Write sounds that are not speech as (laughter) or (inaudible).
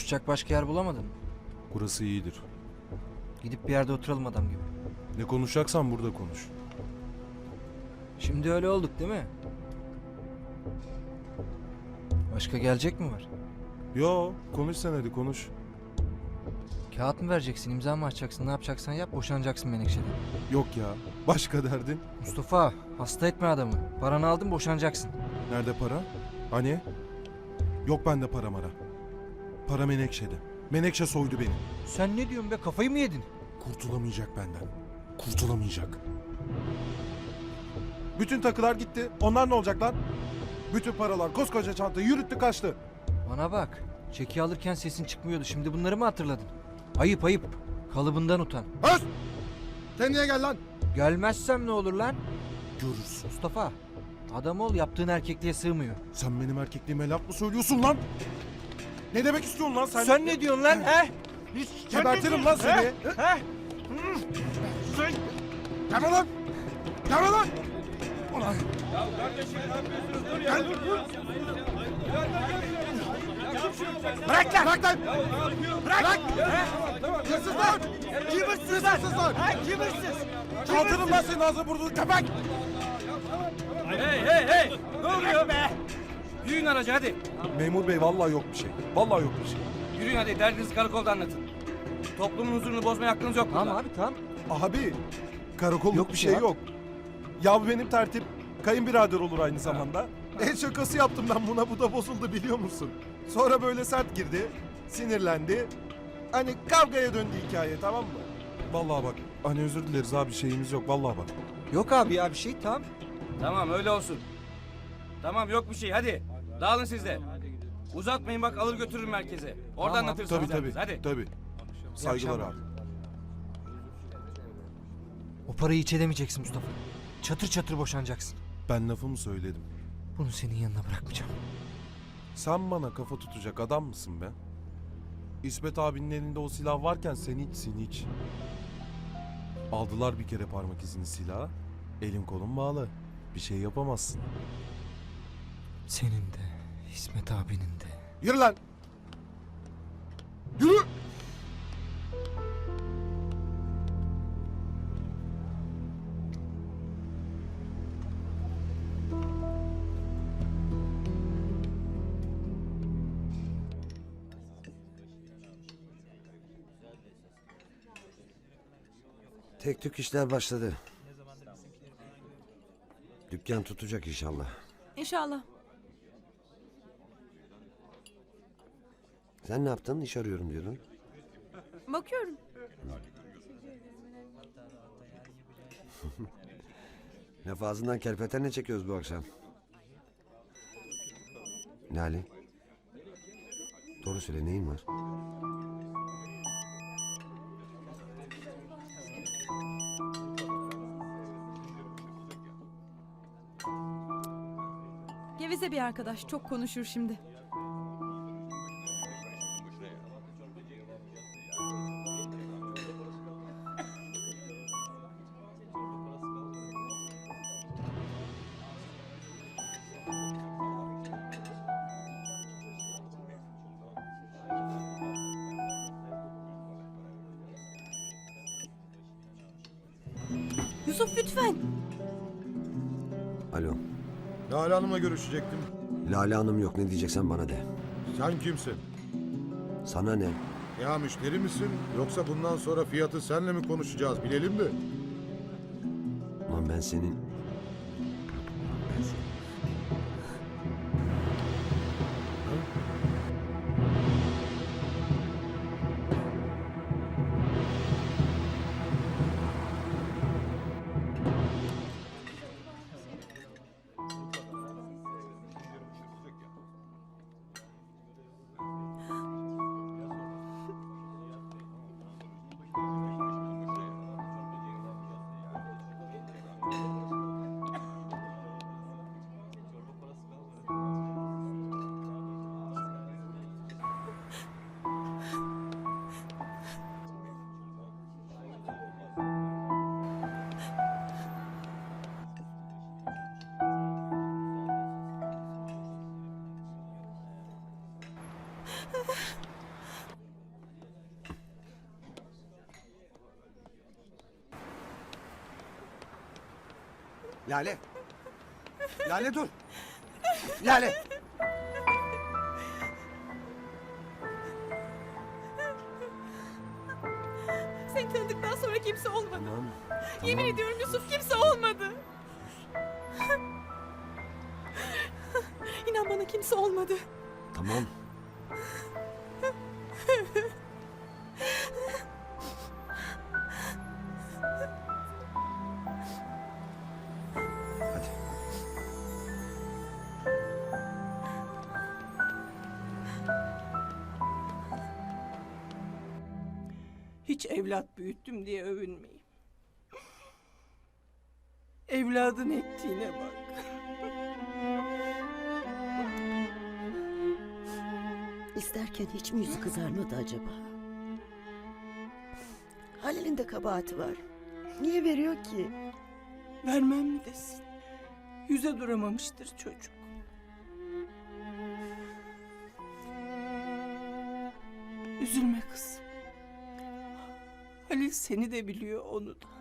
Konuşacak başka yer bulamadın mı? Burası iyidir. Gidip bir yerde oturalım adam gibi. Ne konuşacaksan burada konuş. Şimdi öyle olduk değil mi? Başka gelecek mi var? Yo, konuş sen hadi konuş. Kağıt mı vereceksin, imza mı atacaksın, ne yapacaksan yap, boşanacaksın Menekşe'den. Yok ya. Başka derdin? Mustafa, hasta etme adamı. Paranı aldın, boşanacaksın. Nerede para? Hani? Yok bende para mara. Para Menekşe'de. Menekşe soydu beni. Sen ne diyorsun be, kafayı mı yedin? Kurtulamayacak benden. Kurtulamayacak. Bütün takılar gitti. Onlar ne olacak lan? Bütün paralar koskoca çanta yürüttü kaçtı. Bana bak, çeki alırken sesin çıkmıyordu, şimdi bunları mı hatırladın? Ayıp ayıp, kalıbından utan. Öz! Kendine gel lan. Gelmezsem ne olur lan? Görürsün. Mustafa, adam ol, yaptığın erkekliğe sığmıyor. Sen benim erkekliğime laf mı söylüyorsun lan? Ne demek istiyorsun lan sen? Sen ne diyorsun lan, he? Gebertirim lan seni. He? Gelme lan. Gelme lan. Ulan. Gel. Bırak lan. Bırak lan. Bırak. Hırsız lan. Kim hırsız lan? Hırsız lan. Kim hırsız? Kaldırın lan senin ağzını burnunu köpek. Hey hey hey! Ne oluyor be? Yürüyün aracı hadi. Memur bey vallahi yok bir şey. Vallahi yok bir şey. Yürüyün hadi derdinizi karakolda anlatın. Toplumun huzurunu bozmaya hakkınız yok burada. Tamam abi tamam. Abi karakolluk Yok bir bir şey ya. yok. Ya bu benim tertip kayınbirader olur aynı zamanda. El şakası yaptım ben buna bu da bozuldu biliyor musun? Sonra böyle sert girdi. Sinirlendi. Hani kavgaya döndü hikaye tamam mı? Vallahi bak hani özür dileriz abi şeyimiz yok vallahi bak. Yok abi ya bir şey tamam. Tamam öyle olsun. Tamam yok bir şey hadi. Dağılın siz de. Uzatmayın bak alır götürürüm merkeze. Orada Tamam, anlatırsınız. Tabii tabii. Hadi. Tabii. Saygılar akşamlar. abi. O parayı hiç edemeyeceksin Mustafa. Çatır çatır boşanacaksın. Ben lafımı söyledim. Bunu senin yanına bırakmayacağım. Sen bana kafa tutacak adam mısın be? İsmet abinin elinde o silah varken sen hiçsin hiç. Aldılar bir kere parmak izini silaha. Elin kolun bağlı. Bir şey yapamazsın. Senin de, İsmet abinin de. Yürü lan! Yürü! Tek tük işler başladı. Dükkan tutacak inşallah. İnşallah. Sen ne yaptın? İş arıyorum diyordun. Bakıyorum. (laughs) Laf ağzından kerpeten ne çekiyoruz bu akşam? Lale. Doğru söyle neyin var? Geveze bir arkadaş. Çok konuşur şimdi. Yusuf lütfen. Alo. Lale Hanım'la görüşecektim. Lale Hanım yok ne diyeceksen bana de. Sen kimsin? Sana ne? Ya müşteri misin? Yoksa bundan sonra fiyatı senle mi konuşacağız bilelim de. Lan ben senin... Ben senin- Lale. Lale dur. Lale. Seni tanıdıktan sonra kimse olmadı. Tamam, Yemin ediyorum Yusuf kimse olmadı. İnan bana kimse olmadı. Tamam. Hiç evlat büyüttüm diye övünmeyin. Evladın ettiğine bak. İsterken hiç mi yüzü kızarmadı acaba? Halil'in de kabahati var. Niye veriyor ki? Vermem mi desin? Yüze duramamıştır çocuk. Üzülme kızım. Halil seni de biliyor onu da.